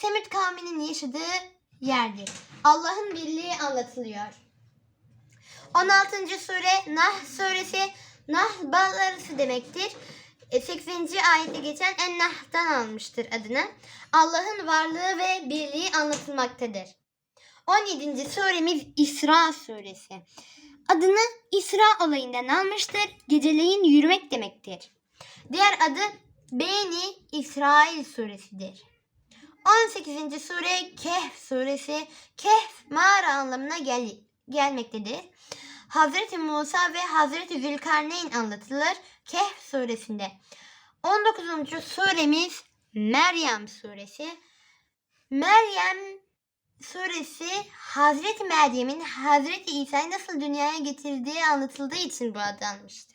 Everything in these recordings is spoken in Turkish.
Semit kavminin yaşadığı yerdir. Allah'ın birliği anlatılıyor. 16. sure Nah suresi Nah bağlarısı demektir. E, 80. ayette geçen En-Nah'tan almıştır adını. Allah'ın varlığı ve birliği anlatılmaktadır. 17. suremiz İsra suresi. Adını İsra olayından almıştır. Geceleyin yürümek demektir. Diğer adı Beni İsrail suresidir. 18. sure Kehf suresi. Kehf mağara anlamına gel gelmektedir. Hazreti Musa ve Hazreti Zülkarneyn anlatılır Kehf suresinde. 19. suremiz Meryem suresi. Meryem suresi Hazreti Meryem'in Hazreti İsa'yı nasıl dünyaya getirdiği anlatıldığı için bu adı almıştır.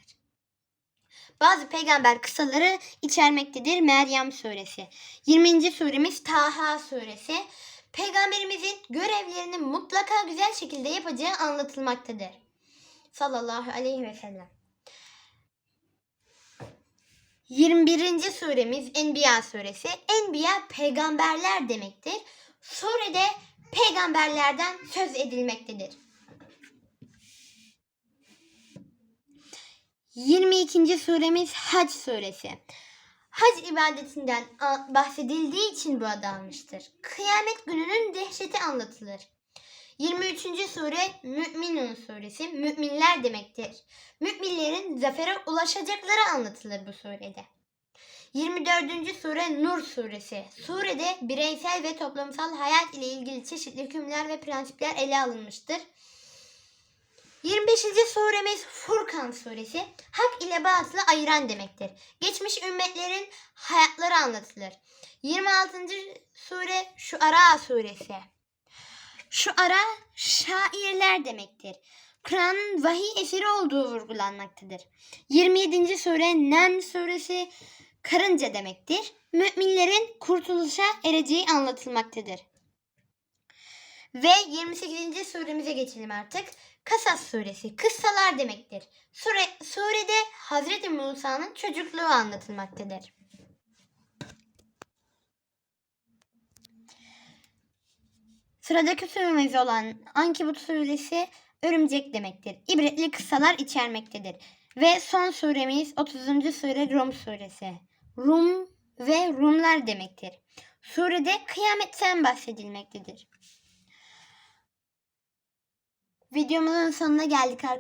Bazı peygamber kısaları içermektedir Meryem suresi. 20. suremiz Taha suresi. Peygamberimizin görevlerini mutlaka güzel şekilde yapacağı anlatılmaktadır. Sallallahu aleyhi ve sellem. 21. suremiz Enbiya suresi. Enbiya peygamberler demektir. Surede peygamberlerden söz edilmektedir. 22. suremiz Hac suresi. Hac ibadetinden bahsedildiği için bu adı almıştır. Kıyamet gününün dehşeti anlatılır. 23. sure Müminun suresi. Müminler demektir. Müminlerin zafere ulaşacakları anlatılır bu surede. 24. sure Nur suresi. Surede bireysel ve toplumsal hayat ile ilgili çeşitli hükümler ve prensipler ele alınmıştır. 25. suremiz Furkan suresi. Hak ile batılı ayıran demektir. Geçmiş ümmetlerin hayatları anlatılır. 26. sure Şuara suresi. Şuara şairler demektir. Kur'an'ın vahiy eseri olduğu vurgulanmaktadır. 27. sure Nem suresi karınca demektir. Müminlerin kurtuluşa ereceği anlatılmaktadır. Ve 28. suremize geçelim artık. Kasas suresi kıssalar demektir. Sure, surede Hazreti Musa'nın çocukluğu anlatılmaktadır. Sıradaki suremiz olan Ankebut suresi örümcek demektir. İbretli kıssalar içermektedir. Ve son suremiz 30. sure Rum suresi. Rum ve Rumlar demektir. Surede kıyametten bahsedilmektedir. Videomuzun sonuna geldik arkadaşlar.